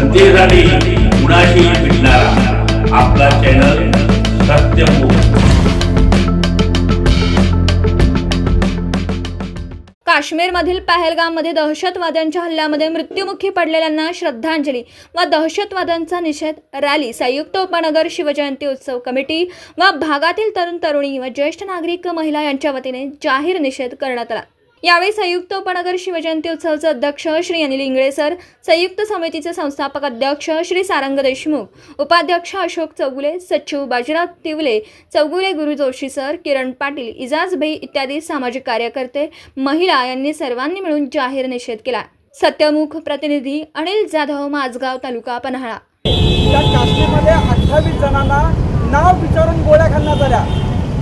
जनतेसाठी कुणाशी भेटणारा. आपला चॅनल सत्यमुख काश्मीरमधील पहलगाममध्ये दहशतवाद्यांच्या हल्ल्यामध्ये मृत्युमुखी पडलेल्यांना श्रद्धांजली व दहशतवाद्यांचा निषेध रॅली संयुक्त उपनगर शिवजयंती उत्सव कमिटी व भागातील तरुण तरुणी व ज्येष्ठ नागरिक महिला यांच्या वतीने जाहीर निषेध करण्यात आला. यावेळी संयुक्त उपनगर शिवजयंती उत्सवचे अध्यक्ष श्री अनिल इंगळे सर संयुक्त समितीचे संस्थापक अध्यक्ष श्री सारंग देशमुख उपाध्यक्ष अशोक चौगुले सचिव बाजीराव तिवले चौगुले गुरु जोशी सर किरण पाटील इजाज भाई इत्यादी सामाजिक कार्यकर्ते महिला यांनी सर्वांनी मिळून जाहीर निषेध केला. सत्यमुख प्रतिनिधी अनिल जाधव माझगाव तालुका पन्हाळा. त्या काश्मीरमध्ये अठ्ठावीस जणांना नाव विचारून गोळ्या घालण्यात आल्या.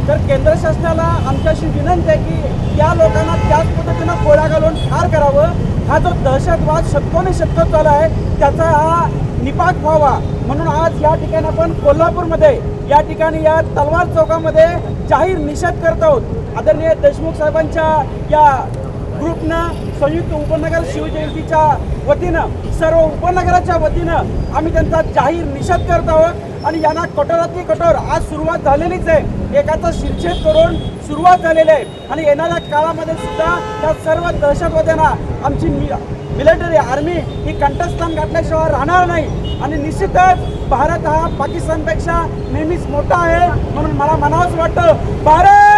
तर केंद्र शासनाला आमच्याशी विनंती आहे की त्या लोकांना त्याच पद्धतीनं गोळ्या घालून ठार करावं. हा जो दहशतवाद शतकोनी शतक चालू आहे त्याचा हा निपात व्हावा. म्हणून आज या ठिकाणी आपण कोल्हापूरमध्ये या ठिकाणी या तलवार चौकामध्ये जाहीर निषेध करत आहोत. आदरणीय देशमुख साहेबांच्या या ग्रुपनं संयुक्त उपनगर शिवजयंतीच्या वतीनं सर्व उपनगराच्या वतीनं आम्ही त्यांचा जाहीर निषेध करत आहोत. आणि यांना कठोरातली कठोर. आज सुरुवात झालेलीच आहे. एकाचा शिरछेद करून सुरुवात झालेली आहे. आणि येणाऱ्या काळामध्ये सुद्धा त्या सर्व दहशतवाद्यांना आमची मिलिटरी आर्मी ही कंठस्थान गाठल्याशिवाय राहणार नाही. आणि निश्चितच भारत हा पाकिस्तानपेक्षा नेहमीच मोठा आहे. म्हणून मला म्हणावंच वाटतं भारत!